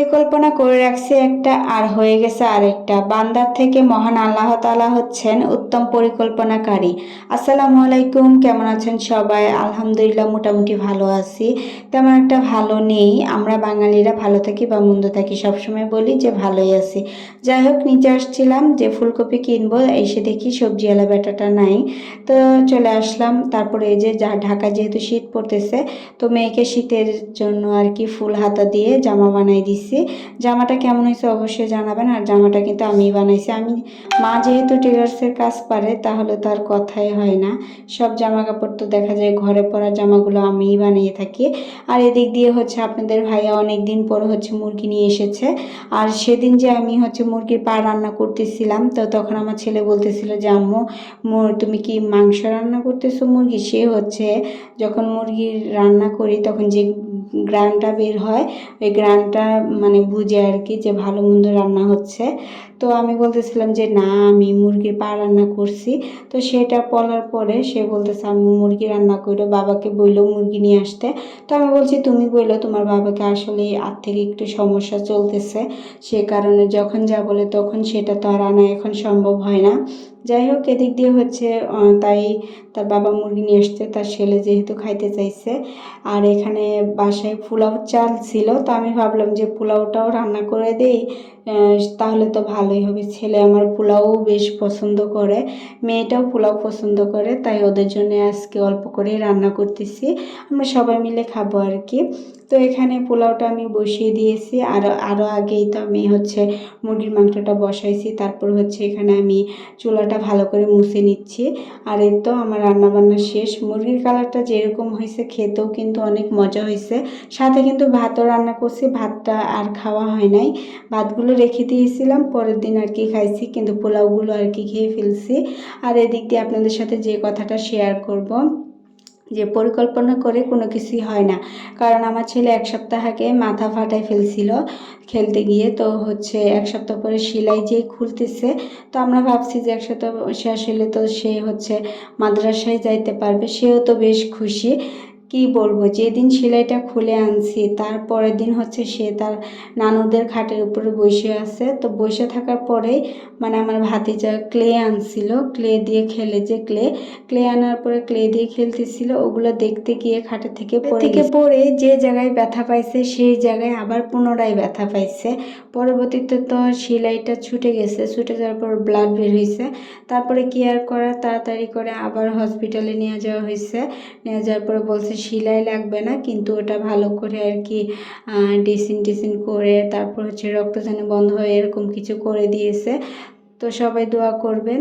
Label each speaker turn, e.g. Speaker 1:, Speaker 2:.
Speaker 1: পরিকল্পনা করে রাখছি একটা আর হয়ে গেছে আরেকটা। বান্দার থেকে মহান আল্লাহ তাআলা হচ্ছেন উত্তম পরিকল্পনাকারী। আসসালামু আলাইকুম, কেমন আছেন সবাই? আলহামদুলিল্লাহ, মোটামুটি ভালো আছি। তেমন একটা ভালো নেই। আমরা বাঙালিরা ভালো থাকি বা মন্দ থাকি, সবসময় বলি যে ভালোই আছি। যাই হোক, নিচে আসছিলাম যে ফুলকপি কিনবো, এসে দেখি সবজিওয়ালা বেটাটা নাই। তো চলে আসলাম। তারপরে এই যে যা ঢাকা যেহেতু শীত পড়তেছে, তো মেয়েকে শীতের জন্য আর কি ফুল হাতা দিয়ে জামা বানাই দিছি। জামাটা কেমন হয়েছে অবশ্যই জানাবেন। আর জামাটা কিন্তু আমি বানাইছি। আমি, মা যেহেতু টেলার্সের কাজ পারে, তাহলে তো আর কথাই হয় না। সব জামা কাপড় তো দেখা যায় ঘরে পরা জামাগুলো আমিই বানিয়ে থাকি। আর এদিক দিয়ে হচ্ছে আপনাদের ভাইয়া অনেক দিন পর হচ্ছে মুরগি নিয়ে এসেছে। আর সেদিন যে আমি হচ্ছে মুরগির পা রান্না করতেছিলাম, তো তখন আমার ছেলে বলতেছিল যে, আম্মু তুমি কি মাংস রান্না করতেছো মুরগি? সে হচ্ছে যখন মুরগির রান্না করি, তখন যে গ্রানটা বের হয়, ওই গ্রানটা মানে বুঝে আর কি যে ভালো মন্দ রান্না হচ্ছে। তো আমি বলতেছিলাম যে, না, আমি মুরগির পা রান্না করছি। তো সেটা বলার পরে সে বলতেছে আমি মুরগি রান্না করো, বাবাকে বইলো মুরগি নিয়ে আসতে। তো আমি বলছি, তুমি বলল তোমার বাবাকে আসলে আর্থিক একটু সমস্যা চলতেছে। সে কারণে যখন যা বলে তখন সেটা তো আর আনা এখন সম্ভব হয় না। যাই হোক, এদিক দিয়ে হচ্ছে তাই তার বাবা মুরগি নিয়ে আসছে, তার ছেলে যেহেতু খাইতে চাইছে। আর এখানে বাসায় পোলাও চাল ছিল, তো আমি ভাবলাম যে পোলাওটাও রান্না করে দেই। তাহলে তো ভালোই হবে। ছেলে আমার পোলাও বেশ পছন্দ করে, মেয়েটাও পোলাও পছন্দ করে, তাই ওদের জন্য আজকে অল্প করেই রান্না করতেছি। আমরা সবাই মিলে খাব আর কি। তো এখানে পোলাওটা আমি বসিয়ে দিয়েছি। আর আরও আগেই তো আমি হচ্ছে মুরগির মাংসটা বসাইছি। তারপর হচ্ছে এখানে আমি চুলাটা ভালো করে মুছে নিচ্ছি। আর এই তো আমার রান্নাবান্না শেষ। মুরগির কালারটা যেরকম হয়েছে, খেতেও কিন্তু অনেক মজা হয়েছে। সাথে কিন্তু ভাতও রান্না করছি। ভাতটা আর খাওয়া হয় নাই। ভাতগুলো রেখে দিয়েছিলাম, পরের দিন আর কি খাইছি, কিন্তু পোলাওগুলো আর কি খেয়ে ফেলছি। আর এদিক দিয়ে আপনাদের সাথে যে কথাটা শেয়ার করব, যে পরিকল্পনা করে কোনো কিছুই হয় না। কারণ আমার ছেলে এক সপ্তাহ আগে মাথা ফাটায় ফেলছিল খেলতে গিয়ে, তো হচ্ছে এক সপ্তাহ পরে সেলাই যেই খুলতেছে, তো আমরা ভাবছি যে এক সপ্তাহ শেষ হলে তো সে হচ্ছে মাদ্রাসায় যাইতে পারবে, সেও তো বেশ খুশি। কি বলব? যেদিন সেলাইটা খুলে আনছি তারপরের দিন হচ্ছে সে তার নানুদের খাটের উপরে বসে আছে। তো বসে থাকার পরেই মানে আমার ভাতিজা ক্লে আনছিল। ক্লে দিয়ে খেলে যে ক্লে ক্লে আনার পরে ক্লে দিয়ে খেলতেছিল। ওগুলো দেখতে গিয়ে খাটের থেকে পড়ে থেকে পড়ে যে জায়গায় ব্যথা পাইছে সেই জায়গায় আবার পুনরায় ব্যথা পাইছে। পরবর্তীতে তো সেলাইটা ছুটে গেছে। ছুটে যাওয়ার পর ব্লাড বের হয়েছে তারপরে কেয়ার করা তাড়াতাড়ি করে আবার হসপিটালে নিয়ে যাওয়া হয়েছে নিয়ে যাওয়ার পরে বলছে সেলাই লাগবে না, কিন্তু ওটা ভালো করে আর কি ড্রেসিং টেসিং করে তারপর হচ্ছে রক্ত যেন বন্ধ হয় এরকম কিছু করে দিয়েছে। তো সবাই দোয়া করবেন।